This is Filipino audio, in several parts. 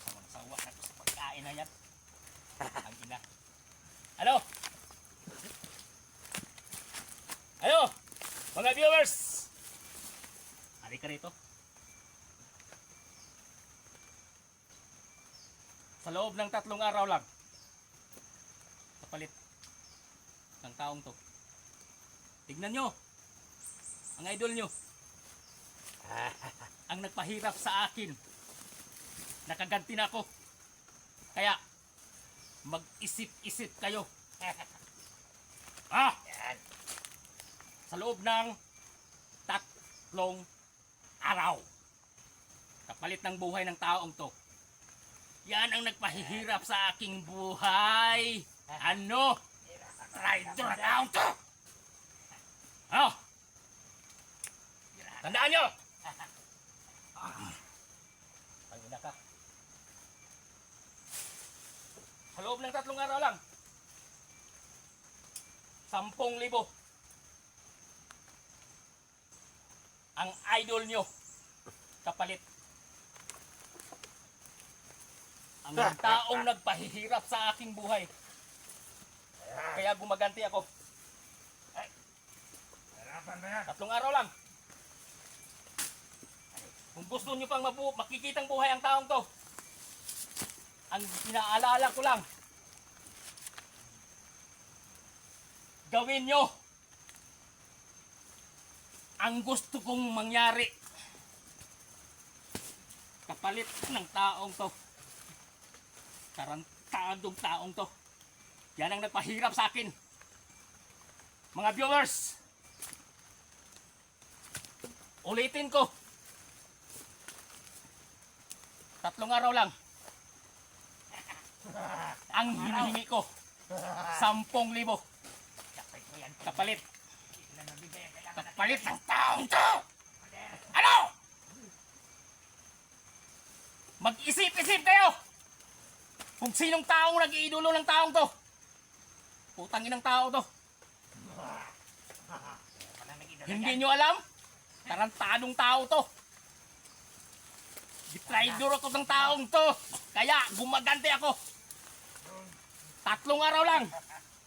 Sawang-sawa na to sa pagkain na. Ang ina. Ano? Ano? Mga viewers! Halika rito. Sa loob ng tatlong araw lang, kapalit ng taong to. Tignan nyo, ang idol nyo, ang nagpahirap sa akin, nakaganti na ako. Kaya, mag-isip-isip kayo. ah! Sa loob ng tatlong araw. Kapalit ng buhay ng taong to. Yan ang nagpahihirap sa aking buhay. Ano? Traitor na to! Ano? Tandaan nyo! Ang ina ka. Sa loob ng tatlong araw lang. Sampung libo. Ang idol nyo. Kapalit. Ang taong nagpahihirap sa aking buhay. Kaya gumaganti ako. Yan. Tatlong araw lang. Kung gusto nyo pang mabu makikitang buhay ang taong to, ang pinaalala ko lang, gawin nyo ang gusto kong mangyari. Kapalit ng taong to. Tarantadong taong to. Yan ang nagpahirap sa akin. Mga viewers, Ulitin ko. Tatlong araw lang. Ang hinihingi ko. Sampung libo. Kapalit. Kapalit ng taong to. Ano? Mag-isip-isip kayo. Kung sinong taong nag-iidolo ng taong to. Putangin ng tao to. Hindi nyo alam? Tarantadong tao to. Detraidor ako ng taong to. Kaya gumagante ako. Tatlong araw lang.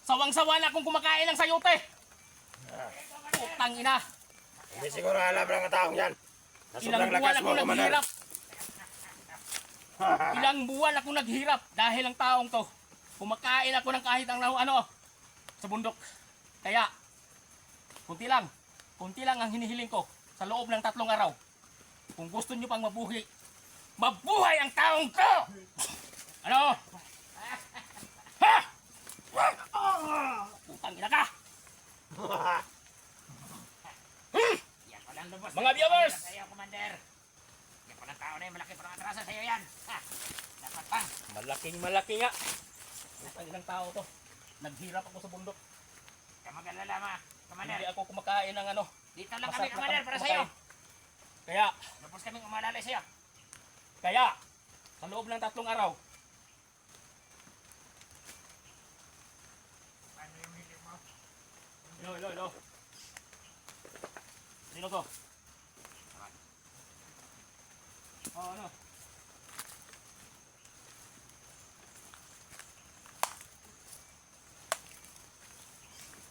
Sawang-sawa na akong kumakain ng sayote. Putang ina. Hindi siguro alam ng taong yan. Ilang buwan ako naghirap. Ilang buwan ako naghirap dahil ang taong to. Kumakain ako ng kahit ang ano sa bundok. Kaya, kunti lang. Kunti lang ang hinihiling ko sa loob ng tatlong araw. Kung gusto nyo pang mabuhay, mabuhay ang taong to! Ano? Ha? Putang ina ka! Yan walang lubos. Mga viewers! Sa iyo, Commander. Yan walang tao na yung malaki parang atrasan sa iyo yan. Ha? Dapat pa. Malaking malaki nga. Putang inang tao to. Naghirap ako sa bundok. Kaya mag-alala ma. Commander. Hindi ako kumakain ng ano. Dito lang kami, Commander, para sa iyo. Kaya, Lubos kaming umalalay sa iyo. kaya, sa loob ng tatlong araw, Paano yung hiling mo? Ilo, ilo, ilo. Sino to? Oh, ano?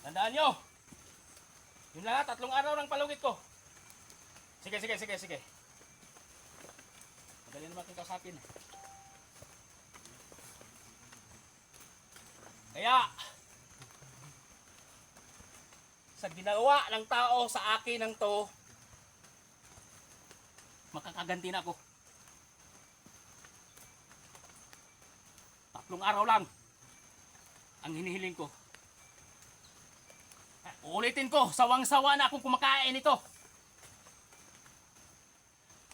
Tandaan nyo! Yun lang, tatlong araw ng palugit ko. Sige, sige, sige, sige. Madali naman kang kausapin. Kaya, sa ginawa ng tao sa akin ng to, makakaganti na ako. Tatlong araw lang ang hinihiling ko. Ulitin ko, sawang-sawa na akong kumakain ito.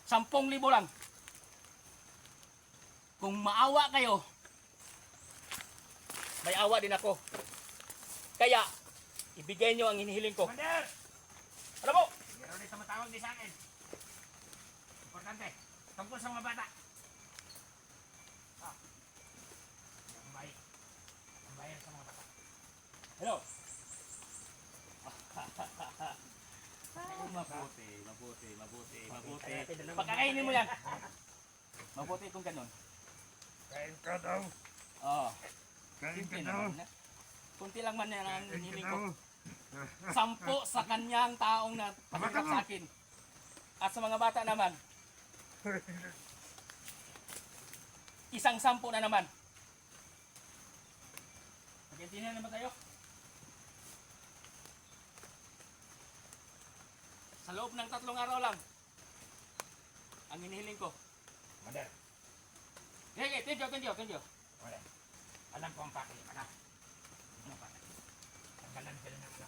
Sampung libo lang. Kung maawa kayo, may awa din ako. Kaya, ibigay nyo ang hinihiling ko. Commander! Alam mo, Meron din tumatawag din sa akin. Importante. Tungkol sa mga bata. Ah. Ang bayan. Ang bayan sa mga bata. Hello. mabuti, mabuti, mabuti, mabuti. Pagkakainin mo yan. Mabuti kung ganun. Kain ka daw. Oo. Kain ka daw. Kunti lang man yan ang Kain ka hiniling daw. ko. Sampo sa kanyang taong na pahirap sa akin. At sa mga bata naman, isang sampo na naman. Nag-intindihan naman tayo? Sa loob ng tatlong araw lang, ang hinihiling ko. Mader, Okay, thank you, thank you, thank you. wala. Alam ko ang pakili na. Pa? Tanggalan ka na ng ano.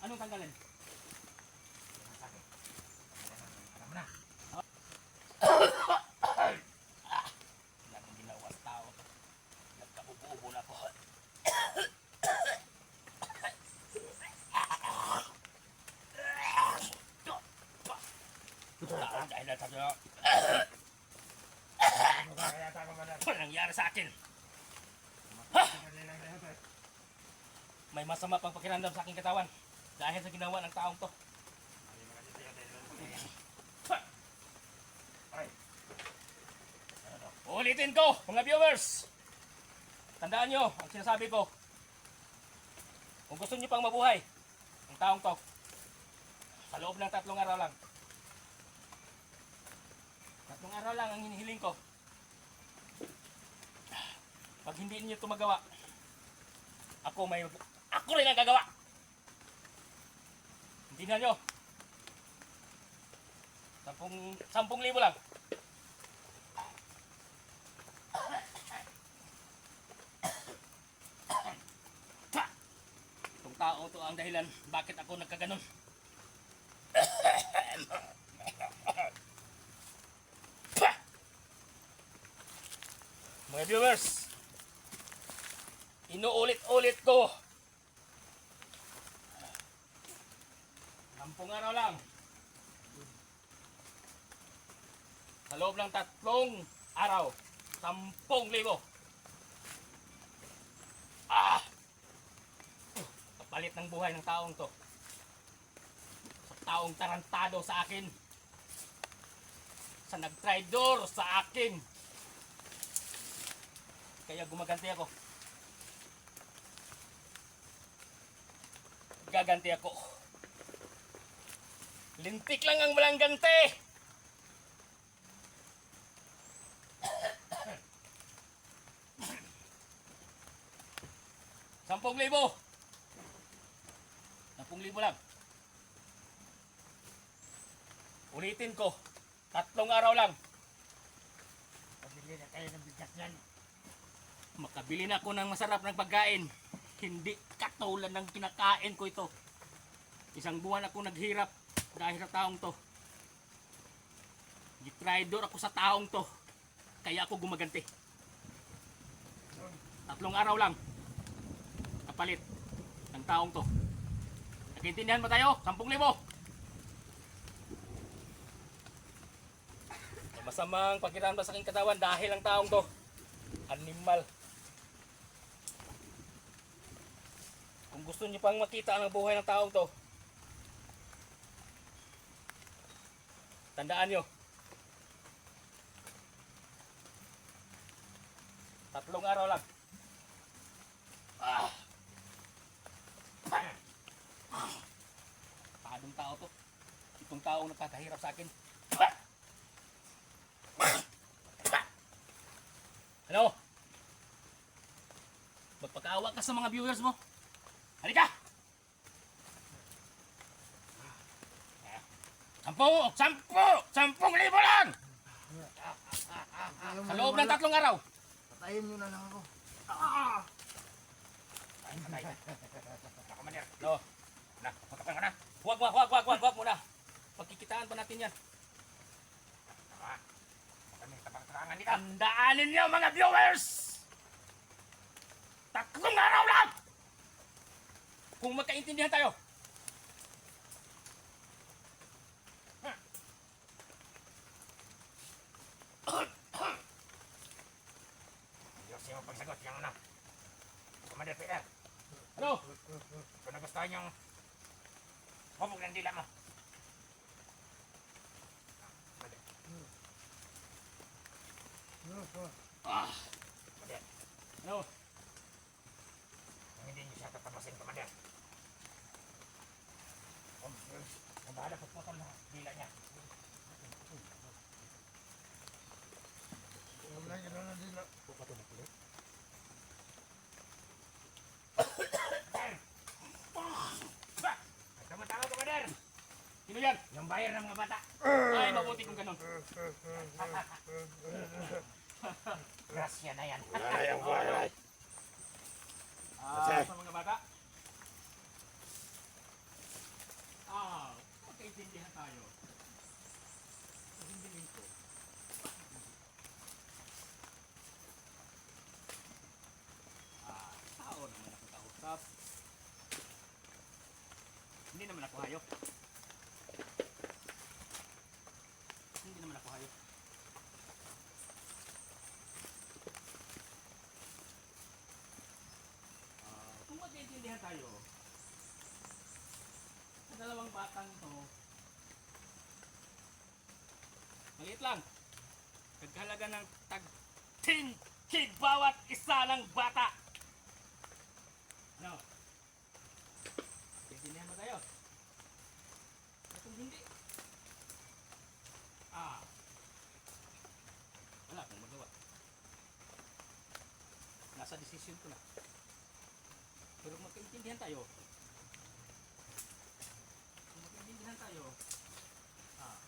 Anong. Tanggalan ng- Alam na. Wala akong ginawa sa tao. Nagkaubo-ubo na. Taon dahil na tayo. Ano? Ano nangyari sa akin? Lang eh. May masama pang pakiramdam sa aking katawan. Dahil sa ginawa ng taong to. Ulitin ko, mga viewers! Tandaan nyo ang sinasabi ko. Kung gusto nyo pang mabuhay, ang taong to, sa loob ng tatlong araw lang. Tatlong araw lang ang hinihiling ko. Pag hindi niyo ito magawa, ako may... Ako rin ang gagawa! Hindi na nyo. Sampung, sampung libo lang. Itong tao to ang dahilan bakit ako nagkaganon. Mga viewers, inuulit-ulit ko. Sampung araw lang. Sa loob ng tatlong araw, sampung libo. Ah! Kapalit ng buhay ng taong to. Sa taong tarantado sa akin. Sa nagtraidor sa akin. Kaya gumaganti ako. Gaganti ako. Lintik lang ang walang ganti. Sampung libo. Sampung libo lang. Ulitin ko. Tatlong araw lang. pabili na tayo ng bigas yan. Makabili na ako ng masarap ng pagkain. Hindi katulad ng kinakain ko ito. Isang buwan ako naghirap dahil sa taong to. Gitraidor ako sa taong to. Kaya ako gumaganti. Tatlong araw lang. Kapalit ng taong to. Nakintindihan ba tayo? Sampung libo. Masamang pakiramdam sa aking katawan dahil ang taong to. Animal. Kung gusto niyo pang makita ang buhay ng taong to, tandaan niyo. Tatlong araw lang. Ah. Padong tao to. Itong taong nakakahirap sa akin. Ano? Magpakaawa ka sa mga viewers mo. Halika! Sampo! Sampo! Sampung libo lang! Sa loob ng tatlong araw. Patayin nyo na lang ako. Ay, patay. Ako, Mader. No. Na, matapang ka na. Huwag, huwag, huwag, huwag, huwag, huwag muna. Pagkikitaan pa natin yan. Ah, tabang-tabangan nila. Tandaanin niyo mga viewers! Tatlong araw lang! Kung magkaintindihan tayo. Peter. Ano? Kung nagustuhan yung hubog ng dila mo. Ah! Ano? Bayar ng mga bata. Ay, mabuti kung ganun. Grasya na yan. Wala na yung bayad. Ah, sa mga bata. Ah, magkaintindihan tayo. Hindi ko. Ah, tao naman ako kausap. Hindi naman ako hayop. Hindi naman ako hayop. Ah, kung magkaintindihan tayo, sa dalawang batang ito, maliit lang. Kagkalaga ng tag 10 kid bawat isa ng bata. Ano? Kaintindihan mo tayo? At kung hindi, ah, wala akong magawa. Nasa desisyon ko na. Pero magkaintindihan tayo, kung magkaintindihan tayo, ah,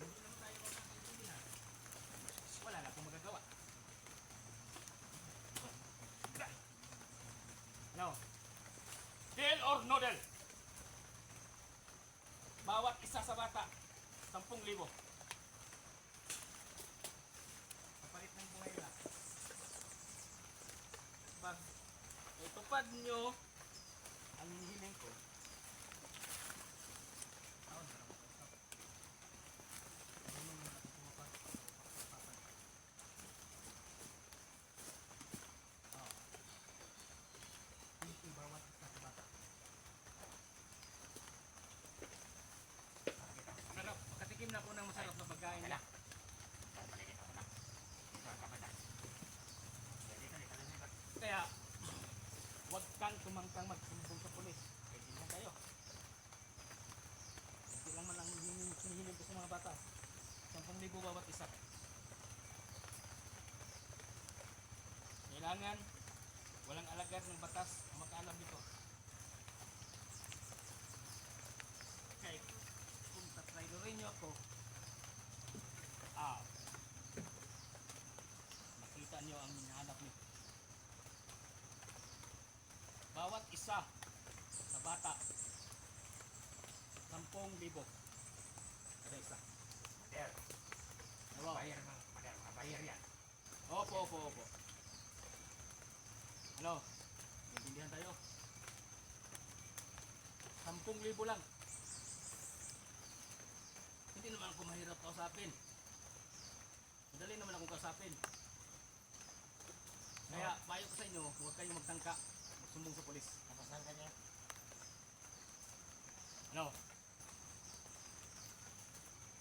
hindi naman tayo magkakaintindihan. Wala na akong magagawa. Ano? Deal or no deal? Bawat isa sa bata, 10,000. Kapalit ng buhay na. Pag itupad nyo ang hinihiling ko, taon na lang ako ito. Ano naman ako tumupad? Papad. Oo. Hindi bawat isa sa bata. Sarap. Makatikim na po ng masarap na pagkain. Wala. Maliit ako na. Ito ang kapatas. Dito, dito, dito, dito. Kaya, huwag kang tumangkang magsumbong sa pulis. Pwede lang tayo. Hindi lang man ang hinihiling hinihiling ko sa mga bata. 10,000 bawat isa. Kailangan walang alagad ng batas ang makaalam nito. Kahit kung tatraidorin niyo ako, ah, makita niyo ang hinahanap niyo. Bawat isa sa bata, 10,000. Kada isa. There. Wow. Bayar mga bayar, mga bayar yan. Opo, opo, opo. Ano? Naintindihan tayo? 10,000 lang. Hindi naman ako mahirap kausapin. Madali naman akong kausapin. Kaya, payo ko sa inyo, huwag kayong magtangka. Magsumbong sa polis. Kapasan ka niya. Ano?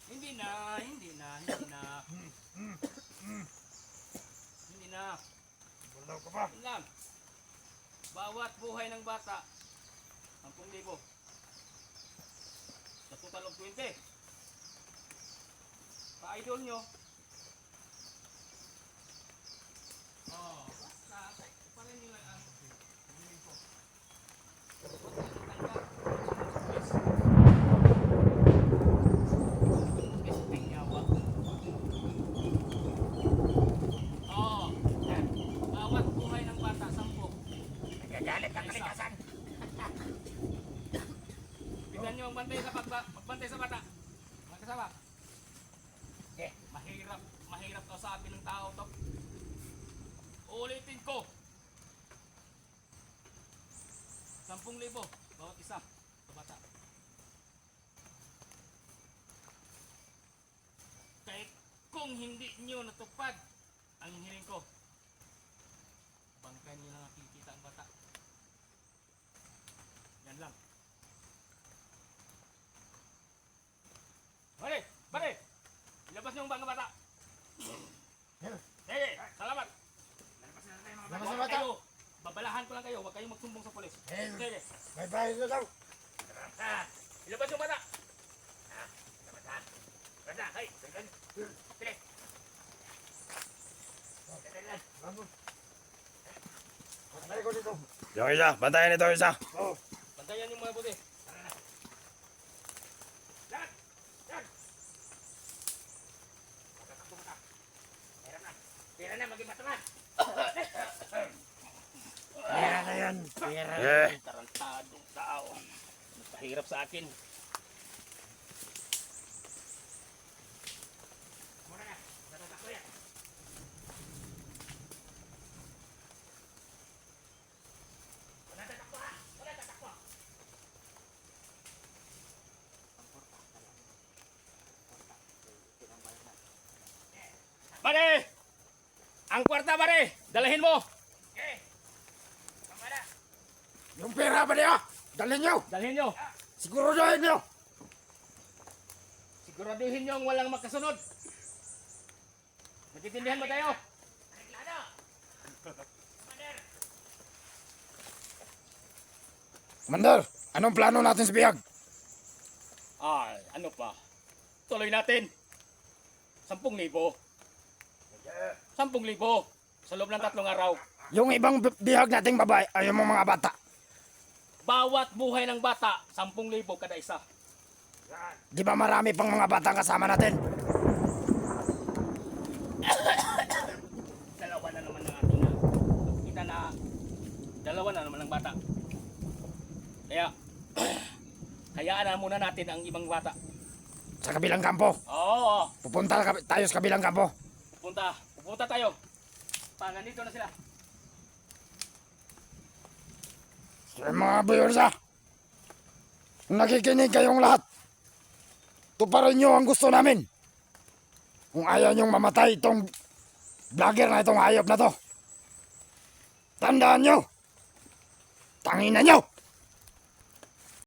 Hindi na, hindi na, hindi na. hindi na. Bulaw ka pa. Lang. Bawat buhay ng bata, 10,000. Sa total of 20. Pa-idol nyo. Oh, basta. Pa rin nyo lang ang hinihin ko. Huwag kayong tangka. Yes. Yes, tingyawa. Oo. yan. Bawat buhay ng bata, 10. Nagagalit ang kalikasan. Bigyan nyo ang bantay sa pagbantay sa bata. Mga kasama. Okay. Mahirap, mahirap kausapin ng tao to. Uulitin ko. 10,000 bawat isa sa bata. Kahit kung hindi nyo natupad ang hiling ko, bangkay nyo lang nakikita ang bata. Yan lang. Pare! Pare! Ilabas niyo ang mga bata! Sige! Salamat! Lalabas na tayo mga Labas bata. na bata. Kayo, babalahan ko lang kayo, huwag kayong magsumbong sa polis. Eh. Sige! Bayad na. Ah, ilabas yung bata! Bata. Bata, hey. Tingnan. Pili. Tingnan. Vamos. ako dito. Yung isa, bantayan ito isa. Oh, Bantayan yung mga buti. Lahat! Yan! Matatakbo ka. Pera na. Pera na, maging mataman. pera na yan. Pera na. Eh, Tarantadong tao. Nagpahirap sa akin. Muna na. Matatakbo yan. Wala tatakbo ha. Wala tatakbo. Pare! Ang kwarta pare! Dalahin mo! Okay. Yung pera niya? Dalhin nyo. Dalhin nyo! Siguro dyan nyo. Siguraduhin nyo ang walang makasunod. Nagtitindihan mo tayo? Reklado. Commander. Commander, anong plano natin sa biyag? Ay, ano pa? Tuloy natin. Sampung libo. Sampung libo. Sa loob ng tatlong araw. Yung ibang bi- bihag nating babae ay yung mga bata. Bawat buhay ng bata, sampung libo kada isa. Di ba marami pang mga bata kasama natin? Dalawa na naman ang ating na. Kita na dalawa na naman ang bata. Kaya, hayaan na muna natin ang ibang bata. Sa kabilang kampo. Oo, Pupunta tayo sa kabilang kampo. pupunta. Pupunta tayo. Pa, nandito na sila. Sa mga buyursa. Kung nakikinig kayong lahat, tuparin nyo ang gusto namin. Kung ayaw nyong mamatay itong vlogger na itong hayop na to. Tandaan nyo. Tangina nyo.